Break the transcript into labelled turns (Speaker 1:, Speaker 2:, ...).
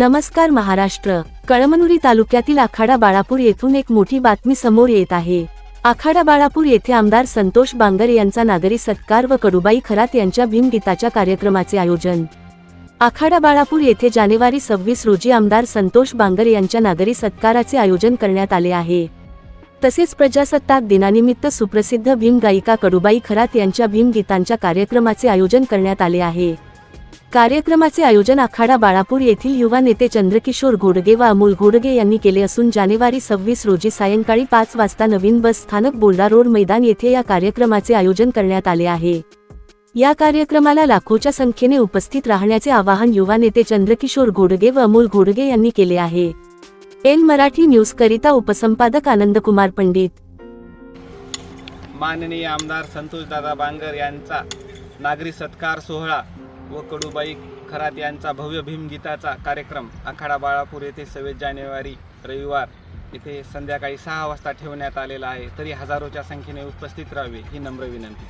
Speaker 1: नमस्कार महाराष्ट्र. कळमनुरी तालुक्यातील आखाडा बाळापूर येथून एक मोठी बातमी समोर येत आहे. आखाडा बाळापूर येथे आमदार संतोष बांगर यांचा नागरी सत्कार व कडुबाई खरात यांच्या भीमगीताच्या कार्यक्रमाचे आयोजन. आखाडा बाळापूर येथे जानेवारी सव्वीस रोजी आमदार संतोष बांगर यांच्या नागरी सत्काराचे आयोजन करण्यात आले आहे. तसेच प्रजासत्ताक दिनानिमित्त सुप्रसिद्ध भीम गायिका कडुबाई खरात यांच्या भीमगीतांच्या कार्यक्रमाचे आयोजन करण्यात आले आहे. कार्यक्रमाचे आयोजन आखाडा बाळापूर येथील युवा नेते चंद्रकिशोर घोडगे व अमोल घोडगे यांनी केले असून जानेवारी सव्वीस रोजी सायंकाळी पाच वाजता नवीन बस स्थानक बोल्डा रोड मैदान येथे या कार्यक्रमाचे आयोजन करण्यात आले आहे. या कार्यक्रमाला लाखोच्या संख्येने उपस्थित राहण्याचे आवाहन युवा नेते चंद्रकिशोर घोडगे व अमोल घोडगे यांनी केले आहे. एन मराठी न्यूज करिता उपसंपादक आनंदकुमार पंडित.
Speaker 2: माननीय आमदार संतोषदादा बांगर यांचा नागरी सत्कार सोहळा व कडूबाई खरात यांचा भव्य भीमगीताचा कार्यक्रम आखाडा बाळापूर येथे सव्वीस जानेवारी रविवार येथे संध्याकाळी सहा वाजता ठेवण्यात आलेला आहे. तरी हजारोच्या संख्येने उपस्थित राहावे ही नम्र विनंती.